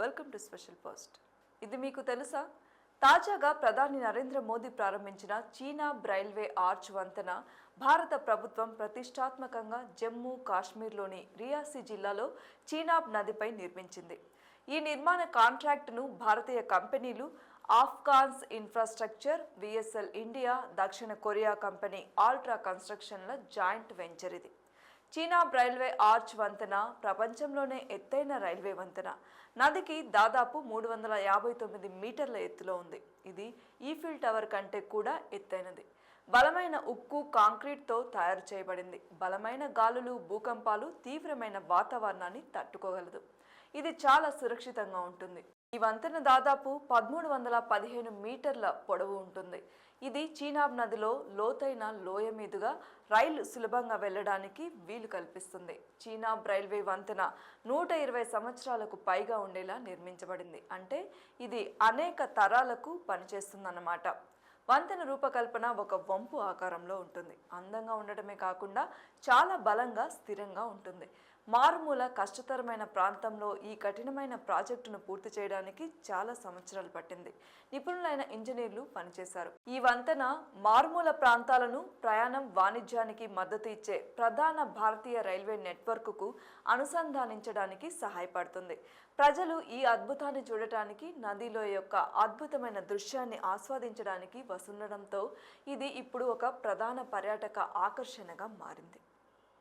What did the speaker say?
Welcome to special post ఇది మీకు తెలుసా? తాజాగా ప్రధాని నరేంద్ర మోదీ ప్రారంభించిన చీనా రైల్వే ఆర్చ్ వంతెన భారత ప్రభుత్వం ప్రతిష్టాత్మకంగా జమ్మూ కాశ్మీర్లోని రియాసీ జిల్లాలో చీనాబ్ నదిపై నిర్మించింది. ఈ నిర్మాణ కాంట్రాక్టును భారతీయ కంపెనీలు Afghans infrastructure V S L India దక్షిణ కొరియా కంపెనీ ఆల్ట్రా కన్స్ట్రక్షన్ల జాయింట్ వెంచర్ ఇది. చీనా రైల్వే ఆర్చ్ వంతెన ప్రపంచంలోనే ఎత్తైన రైల్వే వంతెన. నదికి దాదాపు మూడు వందల యాభై తొమ్మిది మీటర్ల ఎత్తులో ఉంది. ఇది ఈఫిల్ టవర్ కంటే కూడా ఎత్తైనది. బలమైన ఉక్కు కాంక్రీట్తో తయారు చేయబడింది. బలమైన గాలులు భూకంపాలు తీవ్రమైన వాతావరణాన్ని తట్టుకోగలదు. ఇది చాలా సురక్షితంగా ఉంటుంది. ఈ వంతెన దాదాపు పదమూడు వందల పదిహేను మీటర్ల పొడవు ఉంటుంది. ఇది చీనాబ్ నదిలో లోతైన లోయ మీదుగా రైలు సులభంగా వెళ్ళడానికి వీలు కల్పిస్తుంది. చీనాబ్ రైల్వే వంతెన నూట ఇరవై సంవత్సరాలకు పైగా ఉండేలా నిర్మించబడింది. అంటే ఇది అనేక తరాలకు పనిచేస్తుందన్నమాట. వంతెన రూపకల్పన ఒక వంపు ఆకారంలో ఉంటుంది. అందంగా ఉండటమే కాకుండా చాలా బలంగా స్థిరంగా ఉంటుంది. మారుమూల కష్టతరమైన ప్రాంతంలో ఈ కఠినమైన ప్రాజెక్టును పూర్తి చేయడానికి చాలా సంవత్సరాలు పట్టింది. నిపుణులైన ఇంజనీర్లు పనిచేశారు. ఈ వంతెన మారుమూల ప్రాంతాలను ప్రయాణం వాణిజ్యానికి మద్దతు ఇచ్చే ప్రధాన భారతీయ రైల్వే నెట్వర్క్కు అనుసంధానించడానికి సహాయపడుతుంది. ప్రజలు ఈ అద్భుతాన్ని చూడటానికి నదిలో యొక్క అద్భుతమైన దృశ్యాన్ని ఆస్వాదించడానికి వస్తుండడంతో ఇది ఇప్పుడు ఒక ప్రధాన పర్యాటక ఆకర్షణగా మారింది.